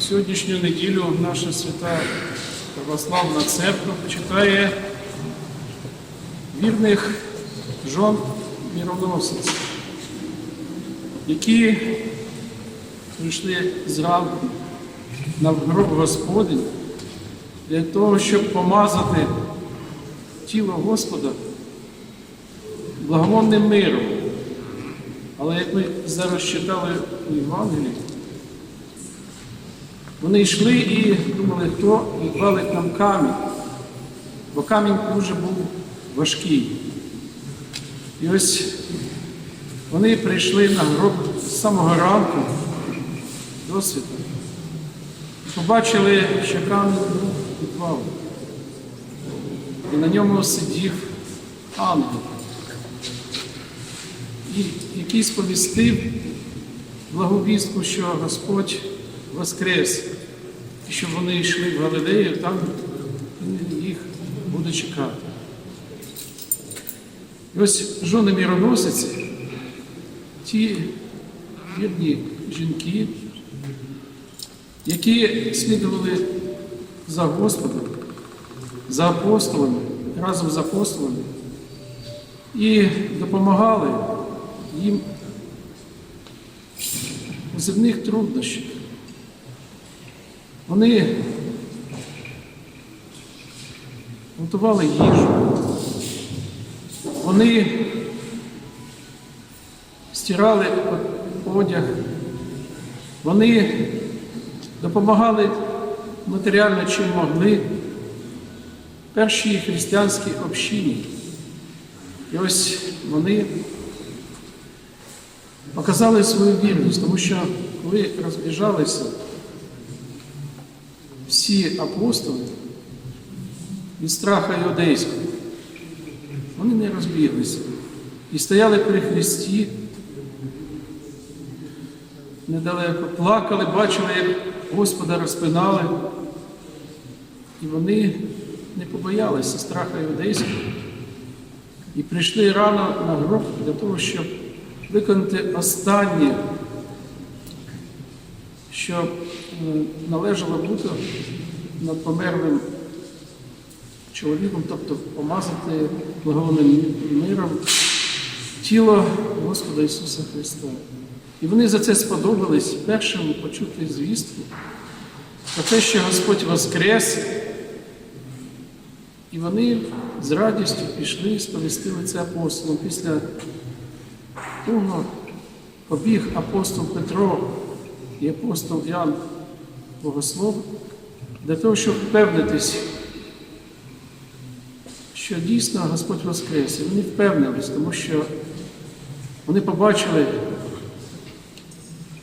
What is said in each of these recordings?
Сьогоднішню неділю наша свята православна церква почитає вірних жон міроносиць, які прийшли зранку на гроб Господень для того, щоб помазати тіло Господа благовонним миром. Але як ми зараз читали у Євангелії, вони йшли і думали, хто відвалить нам камінь, бо камінь дуже був важкий. І ось вони прийшли на гроб з самого ранку до світа. І побачили, що камінь був відвалений. І на ньому сидів ангел, який сповістив благовістку, що Господь воскрес, і щоб вони йшли в Галилею, там їх буде чекати. І ось жони міроносиці, ті вірні жінки, які слідували за Господом, за апостолами, разом з апостолами і допомагали їм у земних труднощах. Вони готували їжу, вони стирали одяг, вони допомагали матеріально чим могли першій християнській общині. І ось вони показали свою вірність, тому що коли розбіжалися всі апостоли від страха іудейського, вони не розбіглися і стояли при Христі недалеко, плакали, бачили, як Господа розпинали, і вони не побоялися страха іудейського. І прийшли рано на гроб для того, щоб виконати останнє, що належало бути над померлим чоловіком, тобто помазати благовонним миром тіло Господа Ісуса Христа. І вони за це сподобались першим почути звістку про те, що Господь Воскрес, і вони з радістю пішли і сповістили це апостолам. Після того побіг апостол Петро і апостол Ян Богослов для того, щоб впевнитись, що дійсно Господь Воскрес. І вони впевнились, тому що вони побачили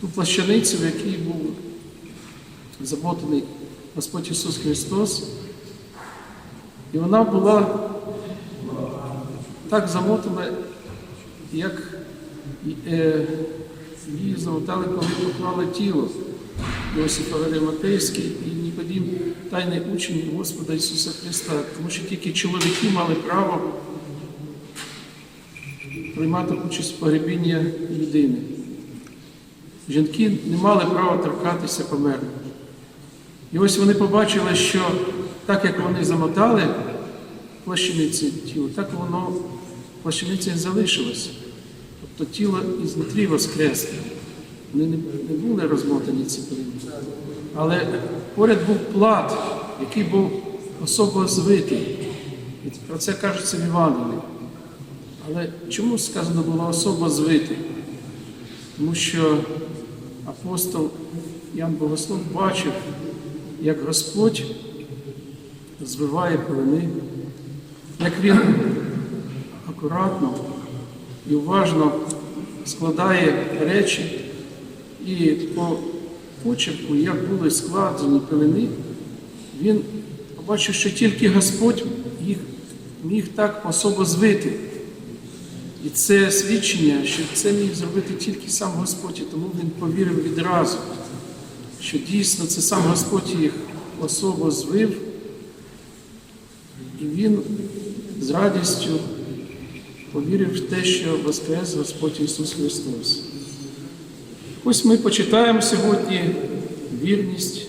ту плащаницю, в якій був заботаний Господь Ісус Христос. І вона була так замотана, як її замотали, коли поклали тіло Йосифа Ариматейський і Нікодім, тайний учень Господа Ісуса Христа, тому що тільки чоловіки мали право приймати участь в погребінні людини. Жінки не мали права торкатися померлих. І ось вони побачили, що так як вони замотали плащаниці тіло, так воно плащаниця і залишилося. Тобто тіло ізнутрі воскресло. Вони не, були розмотані ці пилини. Але поряд був плат, який був особо звитий. І про це кажеться в Євангелії. Але чому сказано було особо звитий? Тому що апостол Ян Богослов бачив, як Господь звиває пилини, як він акуратно і уважно складає речі, і по почерку, як були складені пилини, він побачив, що тільки Господь їх міг так особо звити. І це свідчення, що це міг зробити тільки сам Господь, і тому він повірив відразу, що дійсно це сам Господь їх особо звив, і він з радістю повірив в те, що Воскрес Господь Ісус Христос. Ось ми почитаємо сьогодні вірність,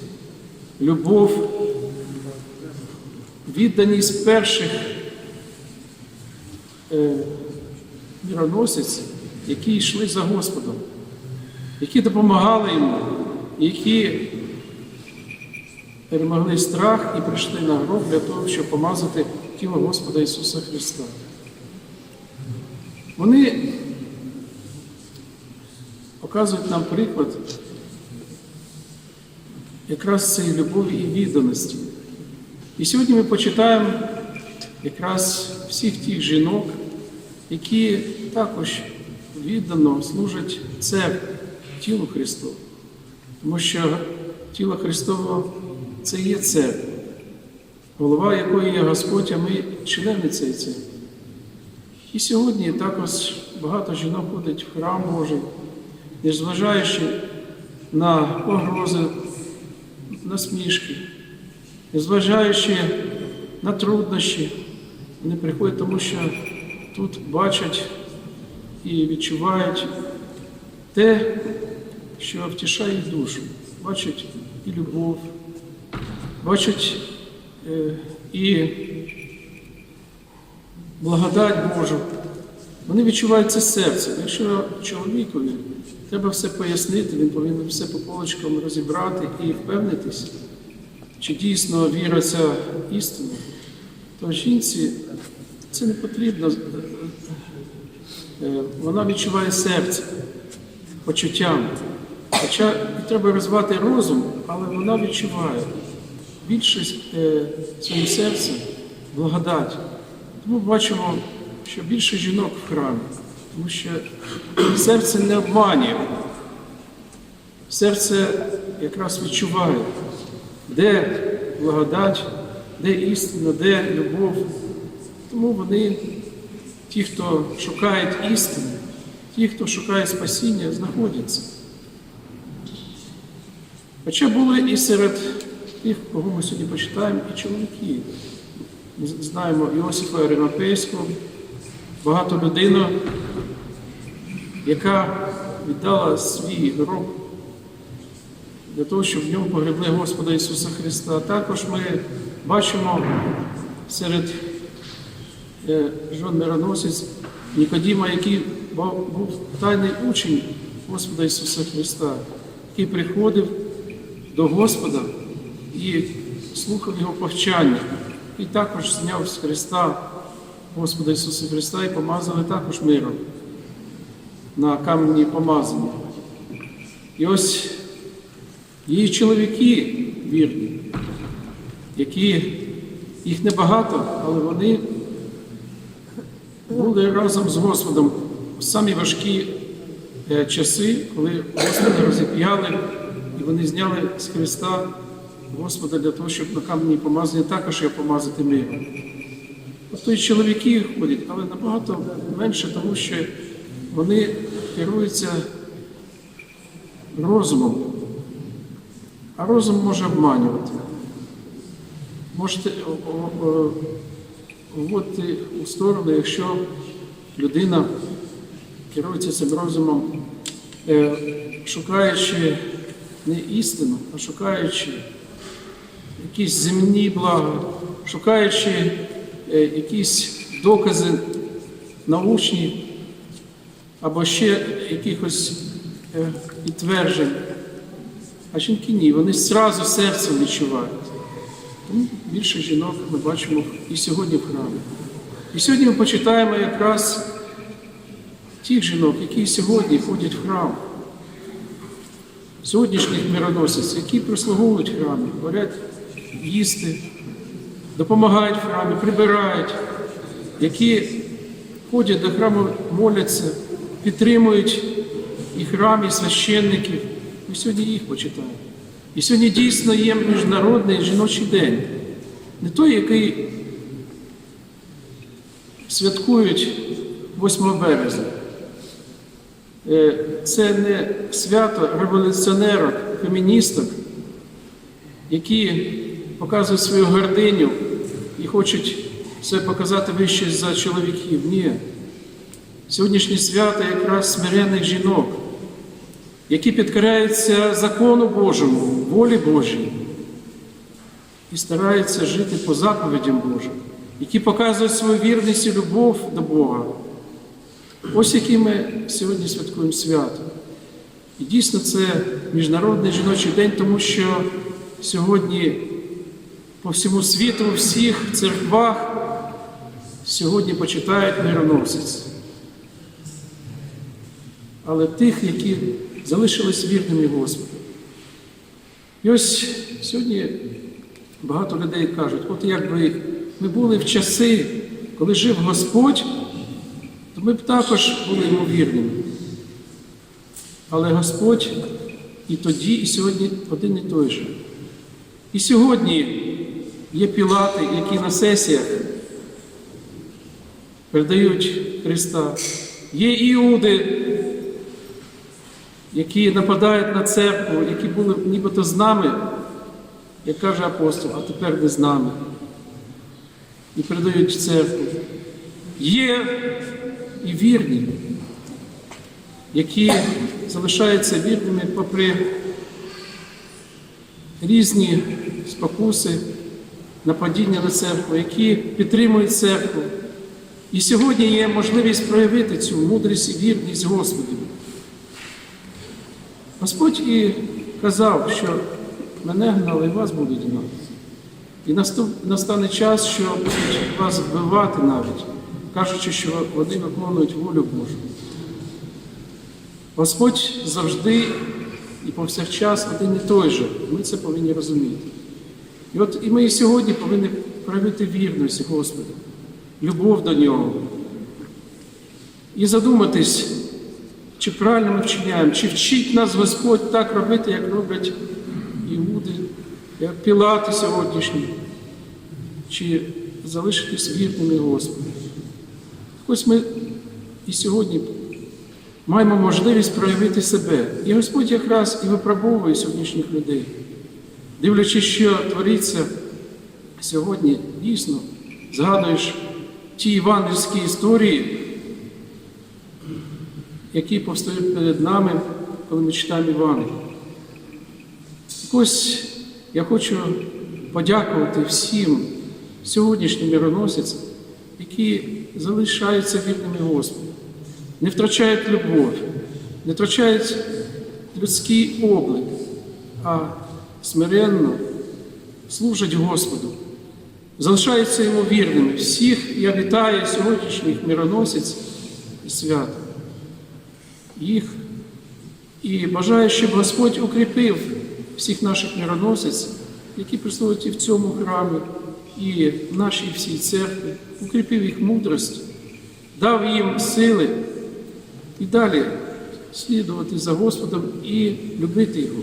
любов, відданість перших е, міроносиць, які йшли за Господом, які допомагали йому, які перемогли страх і прийшли на гроб для того, щоб помазати тіло Господа Ісуса Христа. Вони показують нам приклад якраз цієї любові і відданості. І сьогодні ми почитаємо якраз всіх тих жінок, які також віддано служать церкві, тілу Христову. Тому що тіло Христове це є церква, голова якої є Господь, а ми члени цієї церкви. І сьогодні також багато жінок ходить в храм Божий, незважаючи на погрози, на смішки, незважаючи на труднощі, вони приходять, тому що тут бачать і відчувають те, що втішає душу, бачать і любов, бачать е, і благодать Божу. Вони відчувають це серце. Якщо чоловікові треба все пояснити, він повинен все по полочкам розібрати і впевнитись, чи дійсно віра ця істина, то жінці це не потрібно. Е, Вона відчуває серце, почуттям. Хоча треба розвивати розум, але вона відчуває більшість е, своїм серцем благодать. Тому бачимо, що більше жінок в храмі, тому що серце не обманює. Серце якраз відчуває, де благодать, де істина, де любов. Тому вони, ті, хто шукають істини, ті, хто шукає спасіння, знаходяться. Хоча були і серед тих, кого ми сьогодні почитаємо, і чоловіки. Знаємо Іосифа Римапейського, багато людину, яка віддала свій гроб для того, щоб в ньому погребли Господа Ісуса Христа. Також ми бачимо серед е, жон мироносець Нікодіма, який був тайний учень Господа Ісуса Христа, який приходив до Господа і слухав Його повчання. І також зняв з Христа Господа Ісуса Христа і помазали також миром на камені помазання. І ось її чоловіки вірні, які їх небагато, але вони були разом з Господом в самі важкі е, часи, коли Господа розіп'яли, і вони зняли з Христа Господа для того, щоб на камені помазання також його помазати миром. Тобто і чоловіки ходять, але набагато менше, тому що вони керуються розумом. А розум може обманювати. Можете вводити у сторону, якщо людина керується цим розумом, е, шукаючи не істину, а шукаючи якісь земні блага, шукаючи е, якісь докази научні або ще якихось е, підтверджень. А жінки ні, вони зразу серцем відчувають. Більше жінок ми бачимо і сьогодні в храмі. І сьогодні ми почитаємо якраз тих жінок, які сьогодні ходять в храм, сьогоднішніх мироносиць, які прислуговують храмі, говорять їсти, допомагають в храмі, прибирають, які ходять до храму, моляться, підтримують і храм, і священників. Ми сьогодні їх почитаємо. І сьогодні дійсно є міжнародний жіночий день. Не той, який святкують 8 березня. Е, Це не свято революціонерок, феміністок, які показують свою гординю і хочуть все показати вище за чоловіків. Ні. Сьогоднішнє свято якраз смирених жінок, які підкоряються закону Божому, волі Божій, і стараються жити по заповідям Божим, які показують свою вірність і любов до Бога. Ось який ми сьогодні святкуємо свято. І дійсно це Міжнародний жіночий день, тому що сьогодні по всьому світу, у всіх церквах сьогодні почитають мироносець. Але тих, які залишились вірними Господу. І ось сьогодні багато людей кажуть, от якби ми були в часи, коли жив Господь, то ми б також були йому вірними. Але Господь і тоді, і сьогодні один і той же. І сьогодні є пілати, які на сесіях передають Христа. Є іуди, які нападають на церкву, які були нібито з нами, як каже апостол, а тепер не з нами. І передають церкву. Є і вірні, які залишаються вірними попри різні спокуси, на церкву, які підтримують церкву. І сьогодні є можливість проявити цю мудрість і вірність Господу. Господь і казав, що мене гнали, і вас будуть гнати. І наступ- настане час, що вас вбивати навіть, кажучи, що вони виконують волю Божу. Господь завжди і повсякчас один і той же. Ми це повинні розуміти. І от і ми сьогодні повинні проявити вірність Господу, любов до Нього. І задуматись, чи правильно ми вчиняємо, чи вчить нас Господь так робити, як роблять іуди, як пілати сьогоднішні, чи залишитись вірними Господу. Ось ми і сьогодні маємо можливість проявити себе. І Господь якраз і випробовує сьогоднішніх людей, дивлячись, що твориться сьогодні, дійсно, згадуєш ті євангельські історії, які повстають перед нами, коли ми читаємо Івангелію. Ось я хочу подякувати всім сьогоднішнім мироносицям, які залишаються вірними Господу, не втрачають любов, не втрачають людський облик, а смиренно служать Господу, залишаються йому вірними. Всіх я вітаю сьогоднішніх мироносець і свято їх і бажаю, щоб Господь укріпив всіх наших мироносець, які присутні в цьому храмі і в нашій всій церкві, укріпив їх мудрість, дав їм сили і далі слідувати за Господом і любити Його.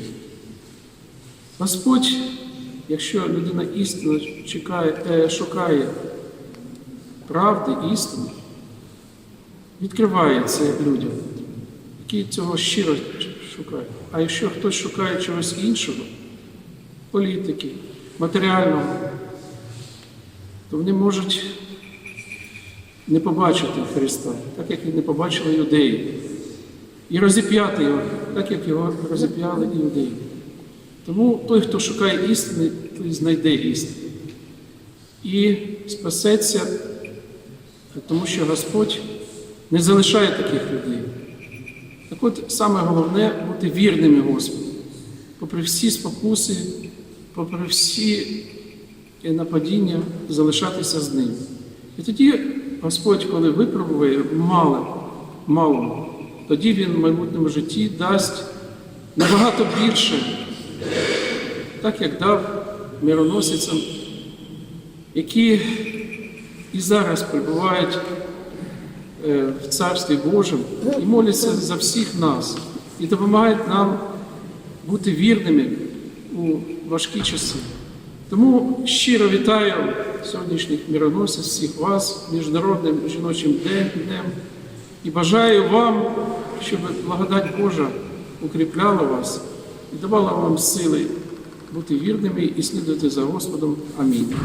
Господь, якщо людина істинно чекає, е, шукає правди, істини, відкриває це людям, які цього щиро шукають. А якщо хтось шукає чогось іншого, політики, матеріального, то вони можуть не побачити Христа, так як і не побачили юдеї, і розіп'яти його, так як його розіп'яли іудеї. Тому той, хто шукає істини, той знайде істину. І спасеться, тому що Господь не залишає таких людей. Так от саме головне бути вірними Господу, попри всі спокуси, попри всі нападіння, залишатися з ним. І тоді Господь, коли випробує мало, мало, тоді Він в майбутньому житті дасть набагато більше, так як дав мироносицям, які і зараз перебувають е, в Царстві Божому і моляться за всіх нас і допомагають нам бути вірними у важкі часи. Тому щиро вітаю сьогоднішніх мироносців, всіх вас, Міжнародним жіночим днем, днем і бажаю вам, щоб благодать Божа укріпляла вас і давала вам сили бути вірними і слідувати за Господом. Амінь.